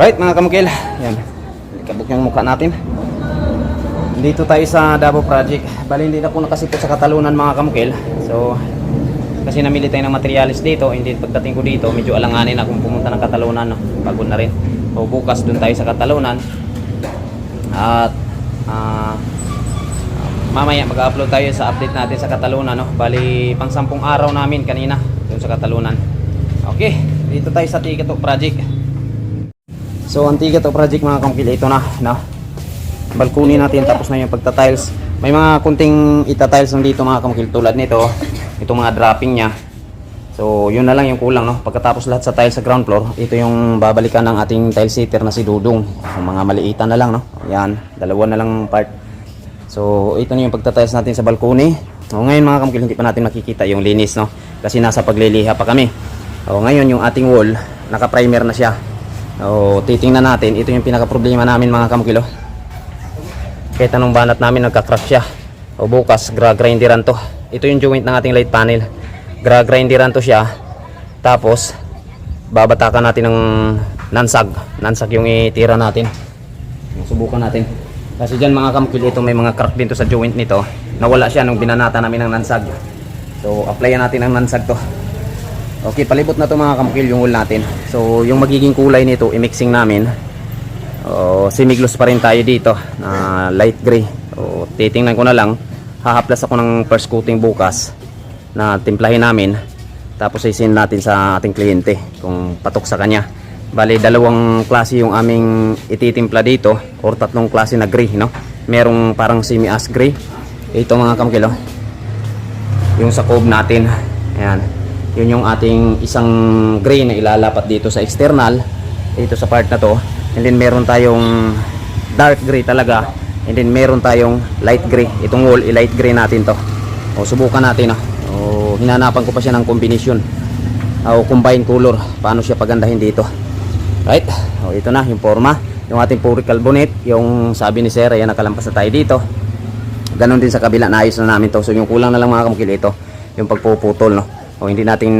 Right mga kamukil, yan. Ikabok yung mukha natin. Dito tayo sa Davao Project. Bali hindi na po nakasipot sa Katalunan mga kamukil. So, kasi namili tayo ng materialis dito. Hindi pagdating ko dito, medyo alanganin na kung pumunta ng Katalunan. No? Pagod na rin. So, bukas dun tayo sa Katalunan. At, ah, mamaya mag-upload tayo sa update natin sa Katalunan. No? Bali, pang sampung araw namin kanina dun sa Katalunan. Okay, dito tayo sa Tikato Project. So, ang Tikato Project mga kamukil, ito na. No? balkoni natin tapos na yung pagta-tiles. May mga kunting ita-tiles lang dito mga kamukil tulad nito. Itong mga dropping niya. So, yun na lang yung kulang no. Pagkatapos lahat sa tiles sa ground floor, ito yung babalikan ng ating tile sitter na si Dudong. Yung mga maliitan na lang no. Yan, dalawa na lang part. So, ito na yung pagta-tiles natin sa balkoni. O, ngayon mga kamukil, hindi pa natin makikita yung linis no. Kasi nasa pagliliha pa kami. O, ngayon yung ating wall, naka-primer na siya. O, titingnan natin, ito yung pinaka-problema namin mga kamukil. Oh kahit anong banat namin nagka-crack siya. O bukas gra-grinderan to. Ito yung joint ng ating light panel. Gra-grinderan to siya. Tapos babatakan natin ng nansag. Nansag yung itira natin. Subukan natin. Kasi dyan mga kamkil ito may mga crack din to sa joint nito. Nawala siya nung binanata namin ng nansag. So applyan natin ang nansag to okay palibot na to mga kamkil yung wool natin. So yung magiging kulay nito i-mixing namin. O simiglos pa rin tayo dito na light gray. O titingnan ko na lang. Hahaplas ako ng first coating bukas na timplahin namin. Tapos isin natin sa ating kliyente kung patok sa kanya. Bali dalawang klase yung aming ititimpla dito. Or tatlong klase na gray no? Merong parang semi ash gray. Ito mga kamkilo yung sa cove natin. Ayan yun yung ating isang gray na ilalapat dito sa external dito sa part na to. And then meron tayong dark gray talaga. And then meron tayong light gray. Itong wall i-light gray natin to. O subukan natin ah. o hinanapan ko pa siya ng combination o combine color. Paano siya pagandahin dito? Right? O ito na yung forma. Yung ating puric carbonate yung sabi ni Sir ayan nakalampas na tayo dito. Ganon din sa kabila naayos na namin to. So yung kulang na lang mga kamukil ito. Yung pagpuputol no o hindi natin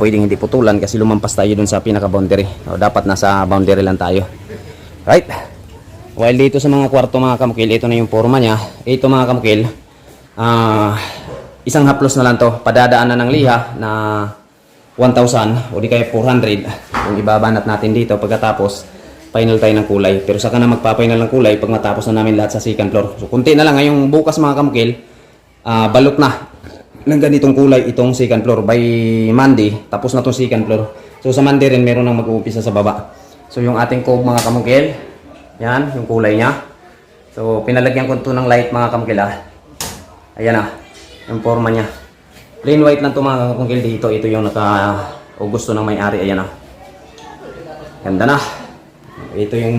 pwedeng hindi putulan kasi lumampas tayo dun sa pinaka boundary o dapat nasa boundary lang tayo Right? While dito sa mga kwarto mga kamukil, ito na yung forma niya. Ito mga kamukil, ah isang haplos na lang to. Padadaan na ng liha na 1,000 o di kaya 400. Yung ibabanat natin dito pagkatapos final tayo ng kulay. Pero saka na magpa-final ng kulay pag natapos na namin lahat sa second floor. So kunti na lang ngayong bukas mga kamukil, ah balot na ng ganitong kulay itong second floor by Monday. Tapos na tong second floor. So sa Monday rin meron nang mag-uumpisa sa baba. So yung ating cove mga kamukil, yan, yung kulay niya. So pinalagyan ko ito ng light mga kamukil ah. Ayan ah, yung forma niya. Plain white lang ito mga kamukil dito. Ito yung naka o gusto ng may-ari. Ayan ah. Ganda na. Ito yung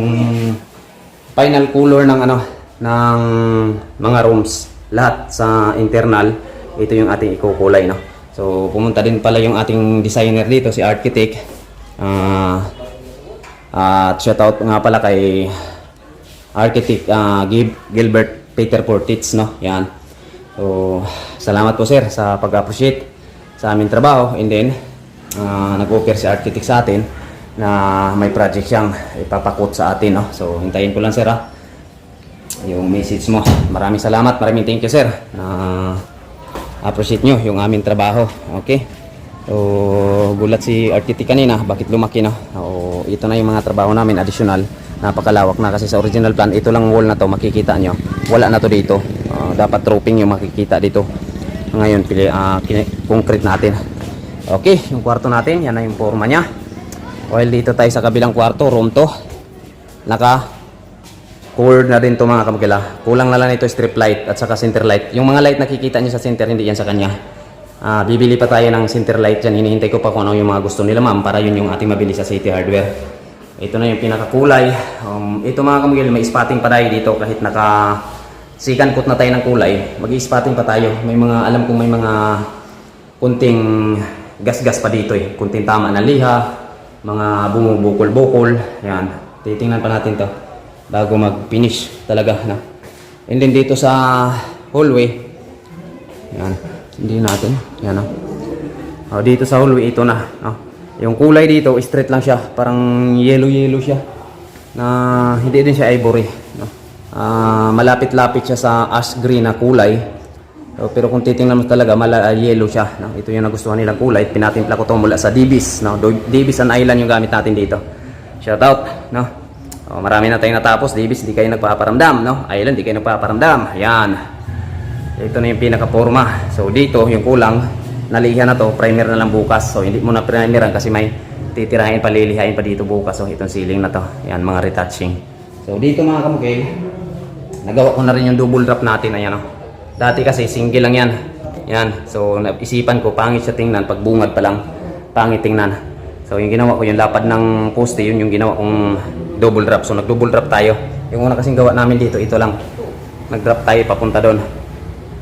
final color ng ano ng mga rooms. Lahat sa internal, ito yung ating ikukulay no. So pumunta din pala yung ating designer dito, si architect. Ah at shoutout nga pala kay Architect Gib- Gilbert Peter Portits, no? Yan. So, salamat po sir sa pag-appreciate sa aming trabaho. And then, ah, nag-offer si Architect sa atin na may project siyang ipapakot sa atin, no? So, hintayin ko lang sir, ha? Yung message mo. Maraming salamat. Maraming thank you, sir. Na appreciate nyo yung aming trabaho. Okay? So, gulat si Architect kanina, bakit lumaki na? O, ito na yung mga trabaho namin, additional. Napakalawak na kasi sa original plan, ito lang wall na to, makikita nyo. Wala na to dito. Ah, dapat roping yung makikita dito. Ngayon, pili, kini- concrete natin. Okay, yung kwarto natin, yan na yung forma niya. While dito tayo sa kabilang kwarto, room to. Naka Covered na rin to mga kamukila. Kulang na lang ito strip light at saka center light. Yung mga light nakikita nyo sa center, hindi yan sa kanya. Ah, bibili pa tayo ng center light dyan. Hinihintay ko pa kung ano yung mga gusto nila ma'am para yun yung ating mabili sa City Hardware. Ito na yung pinakakulay. Um, ito mga kamugil, may spotting pa tayo dito kahit naka sikan coat na tayo ng kulay. Mag-spotting pa tayo. May mga, alam kong may mga kunting gas-gas pa dito eh. Kunting tama na liha, mga bumubukol-bukol. Yan. Titingnan pa natin to bago mag-finish talaga na. And then dito sa hallway, yan, hindi natin, yan oh. Oh, dito sa hallway ito na, no. Yung kulay dito straight lang siya, parang yellow-yellow siya. na hindi din siya ivory. No? Ah, malapit-lapit siya sa ash green na kulay. So, pero kung titingnan mo talaga, mala ah, yellow siya. No? Ito yung nagustuhan nilang kulay. Pinatimpla ko to mula sa Divis. No? Divis and Island yung gamit natin dito. Shout out. No? Oh, marami na tayong natapos. Divis, di kayo nagpaparamdam. No? Island, di kayo nagpaparamdam. Ayan. Ito na yung pinaka-forma. So dito, yung kulang, nalihan na to, primer na lang bukas. So hindi mo na primeran kasi may titirahin pa, lilihain pa dito bukas. So itong ceiling na to. Yan, mga retouching. So dito mga kamukil, nagawa ko na rin yung double drop natin. Ayan o. Dati kasi single lang yan. Yan. So naisipan ko, pangit siya tingnan. Pag bungad pa lang, pangit tingnan. So yung ginawa ko, yung lapad ng poste, yun yung ginawa kong double drop. So nag-double drop tayo. Yung una kasing gawa namin dito, ito lang. Nag-drop tayo papunta doon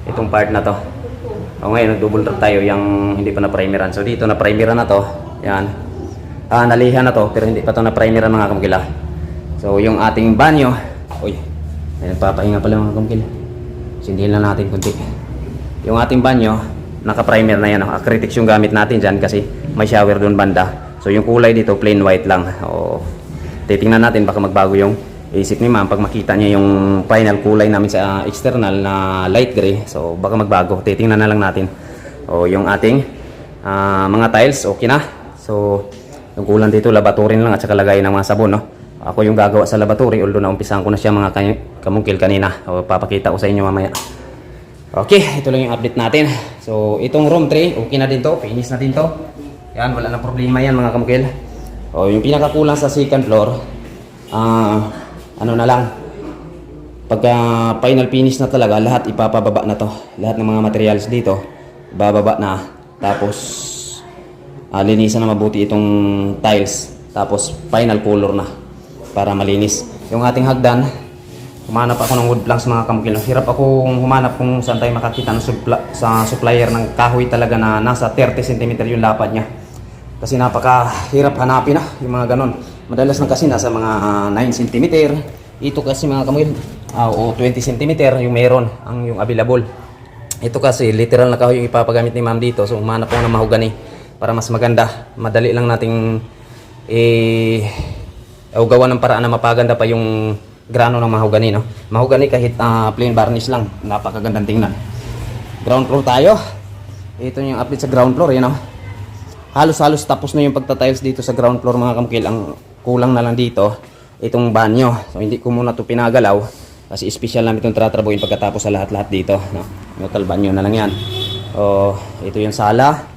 itong part na to. O ngayon, nag-double drop tayo yung hindi pa na-primeran. So dito na-primeran na to. Yan. Ah, nalihan na to, pero hindi pa to na-primeran mga kamkila. So yung ating banyo, uy, may nagpapahinga pala mga kamkila. Sindihin lang natin kunti. Yung ating banyo, naka-primer na yan. Acrylics yung gamit natin dyan kasi may shower doon banda. So yung kulay dito, plain white lang. O, titingnan natin baka magbago yung isip ni ma'am pag makita niya yung final kulay namin sa external na light gray. So baka magbago. Titingnan na lang natin. O yung ating ah, mga tiles, okay na. So yung kulang dito, laboratory na lang at saka lagay ng mga sabon. No? Ako yung gagawa sa laboratory, although naumpisahan ko na siya mga kamungkil kanina. O, papakita ko sa inyo mamaya. Okay, ito lang yung update natin. So, itong room 3, okay na din to. Finish na din to. Yan, wala na problema yan mga kamukil. O, yung pinakakulang sa second floor, ah, ano na lang, pagka final finish na talaga, lahat ipapababa na to. Lahat ng mga materials dito, bababa na. Tapos, ah, linisan na mabuti itong tiles. Tapos, final color na para malinis. Yung ating hagdan, Humanap ako ng wood planks mga kamukil. Hirap akong humanap kung saan tayo makakita ng supplier ng kahoy talaga na nasa 30 cm yung lapad niya. Kasi napakahirap hanapin na yung mga ganon. Madalas na kasi nasa mga ah, 9 cm. Ito kasi mga kamukil, ah, o 20 cm yung meron, ang yung available. Ito kasi literal na kahoy yung ipapagamit ni ma'am dito. So humanap ako ng mahogany para mas maganda. Madali lang nating eh, o gawa ng paraan na mapaganda pa yung grano ng mahogany, no? Mahogany kahit ah, plain varnish lang, napakagandang tingnan. Ground floor tayo. Ito yung update sa ground floor, yun, no? Halos-halos tapos na yung pagtatiles dito sa ground floor mga kamukil. Ang kulang na lang dito, itong banyo. So hindi ko muna to pinagalaw kasi special namin itong tratrabuhin pagkatapos sa lahat-lahat dito, no? Metal banyo na lang yan. O, ito yung sala,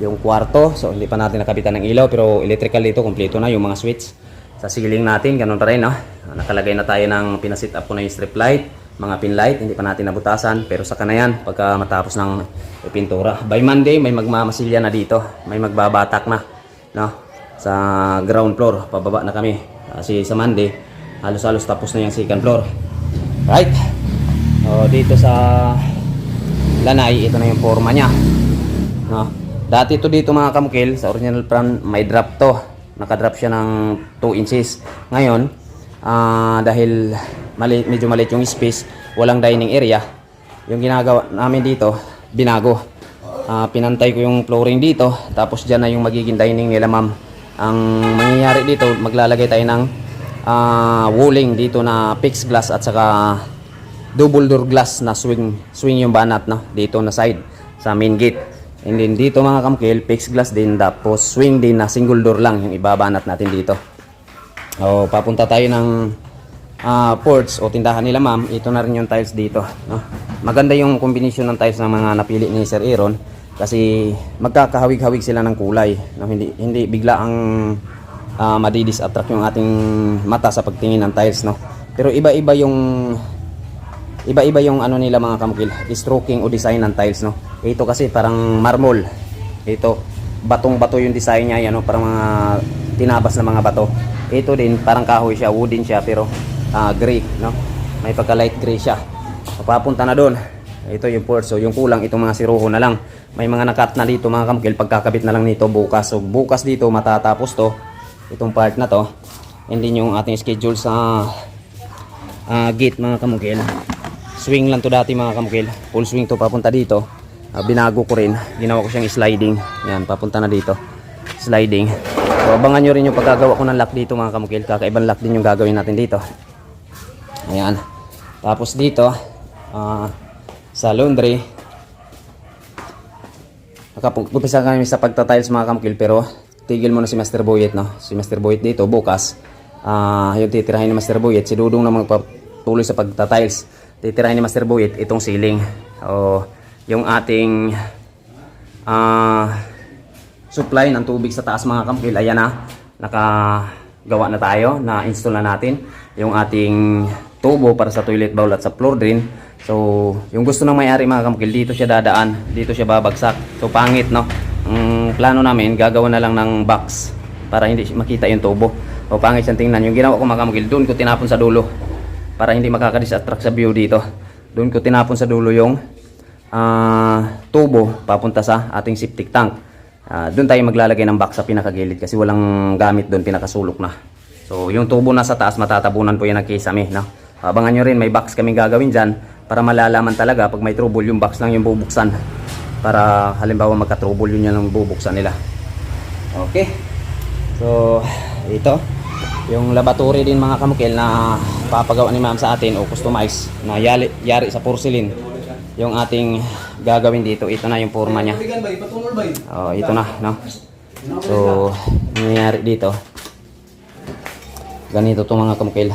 yung kwarto. So hindi pa natin nakabitan ng ilaw pero electrical dito, kompleto na yung mga switch sa ceiling natin, ganun pa rin, no? Nakalagay na tayo ng pinasit up ko na yung strip light, mga pin light, hindi pa natin nabutasan, pero saka na yan pagka matapos ng pintura. By Monday, may magmamasilya na dito, may magbabatak na, no? Sa ground floor, pababa na kami. Kasi sa Monday, halos-halos tapos na yung second floor. Right? O, dito sa lanay, ito na yung forma niya. No? Dati to dito mga kamukil, sa original plan, may drop to. Nakadrop siya ng 2 inches. Ngayon, ah, dahil mali, medyo maliit yung space, walang dining area, yung ginagawa namin dito, binago. Ah, pinantay ko yung flooring dito, tapos dyan na yung magiging dining nila ma'am. Ang mangyayari dito, maglalagay tayo ng ah, walling dito na fixed glass at saka double door glass na swing swing yung banat no? Dito na side sa main gate. And then dito mga kamkil fixed glass din tapos swing din na single door lang yung ibabanat natin dito. O papunta tayo ng ah, ports o tindahan nila ma'am ito na rin yung tiles dito no? Maganda yung combination ng tiles ng mga napili ni Sir Aaron kasi magkakahawig-hawig sila ng kulay no? Hindi hindi bigla ang uh, madidis-attract yung ating mata sa pagtingin ng tiles no? Pero iba-iba yung iba-iba yung ano nila mga kamukil stroking o design ng tiles no? Ito kasi parang marble ito batong bato yung design niya yan no? parang mga tinabas na mga bato. Ito din parang kahoy siya wooden siya pero ah, gray no? May pagka light gray siya. Papunta na doon. Ito yung port so yung kulang itong mga siruho na lang. May mga nakat na dito mga kamukil pagkakabit na lang nito bukas. So bukas dito matatapos to. Itong part na to. And then yung ating schedule sa ah, gate mga kamukil swing lang to dati mga kamukil full swing to papunta dito. Ah, binago ko rin. Ginawa ko siyang sliding. Yan papunta na dito. Sliding. So, abangan nyo rin yung pagkagawa ko ng lock dito mga kamukil. Kakaibang lock din yung gagawin natin dito. Ayan. Tapos dito, ah, sa laundry, Nakapumpisa kami sa pagtatiles mga kamukil pero tigil muna si Master Boyet no. Si Master Boyet dito bukas ah yung titirahin ni Master Boyet si Dudong na magpatuloy sa pagtatiles. Titirahin ni Master Boyet itong ceiling o yung ating ah supply ng tubig sa taas mga kamukil. Ayan na nakagawa na tayo na install na natin yung ating tubo para sa toilet bowl at sa floor drain. So, yung gusto ng may-ari mga kamukil, dito siya dadaan, dito siya babagsak. So, pangit, no? Ang plano namin, gagawa na lang ng box para hindi makita yung tubo. So, pangit siyang tingnan. Yung ginawa ko mga kamukil, doon ko tinapon sa dulo para hindi makakadistract sa view dito. Doon ko tinapon sa dulo yung ah, tubo papunta sa ating septic tank. Ah, doon tayo maglalagay ng box sa pinakagilid kasi walang gamit doon, pinakasulok na. So, yung tubo na sa taas, matatabunan po yan ng kisame. No? Abangan nyo rin, may box kaming gagawin dyan para malalaman talaga pag may trouble, yung box lang yung bubuksan. Para halimbawa magka-trouble, yun yan ang bubuksan nila. Okay. So, ito. Yung laboratory din mga kamukil na papagawa ni ma'am sa atin o customize na yari, yari sa porcelain. Yung ating gagawin dito, ito na yung forma niya. Oh, ito na, no? So, nangyayari dito. Ganito to mga kamukil.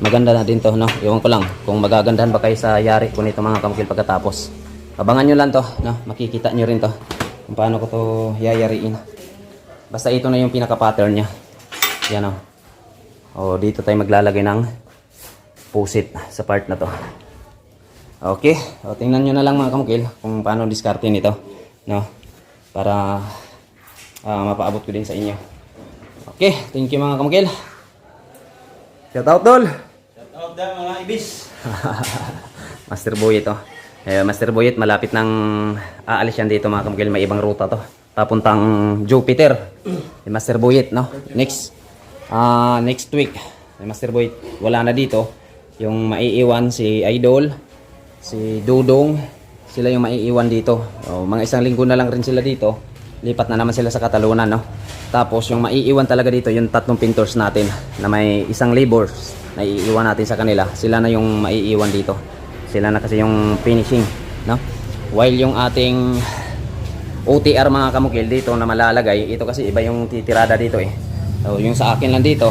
Maganda na din to, no? Iwan ko lang kung magagandahan ba kayo sa yari ko nito mga kamukil pagkatapos. Abangan nyo lang to, no? Makikita nyo rin to kung paano ko to yayariin. Basta ito na yung pinaka-pattern niya. Yan o. O, dito tayo maglalagay ng pusit sa part na to. Okay. O, tingnan nyo na lang mga kamukil kung paano diskarte nito. No? Para ah, mapaabot ko din sa inyo. Okay. Thank you mga kamukil. Shout out, Dol! Out daw mga ibis. Master Boyet oh. Eh, Master Boyet malapit nang aalis yan dito mga kamukil. May ibang ruta to. Papuntang Jupiter. Eh, Master Boyet no. Next ah next week. Eh, Master Boyet wala na dito. Yung maiiwan si Idol, si Dudong, sila yung maiiwan dito. Oh, mga isang linggo na lang rin sila dito. Lipat na naman sila sa Katalunan no. Tapos yung maiiwan talaga dito yung tatlong pintors natin na may isang labors na iiwan natin sa kanila. Sila na yung maiiwan dito. Sila na kasi yung finishing, no? While yung ating OTR mga kamukil dito na malalagay, ito kasi iba yung titirada dito eh. So, yung sa akin lang dito,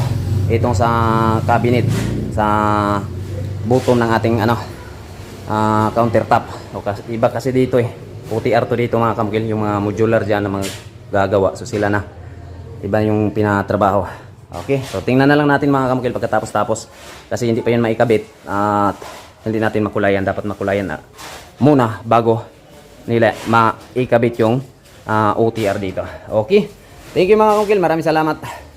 itong sa cabinet, sa button ng ating ano, ah, countertop. O, kasi, iba kasi dito eh. OTR to dito mga kamukil, yung mga modular dyan na mga gagawa. So sila na. Iba yung pinatrabaho. Okay, so tingnan na lang natin mga kamukil pagkatapos-tapos. Kasi hindi pa yun maikabit. At hindi natin makulayan. Dapat makulayan na muna bago nila maikabit yung ah, OTR dito. Okay, thank you mga kamukil. Maraming salamat.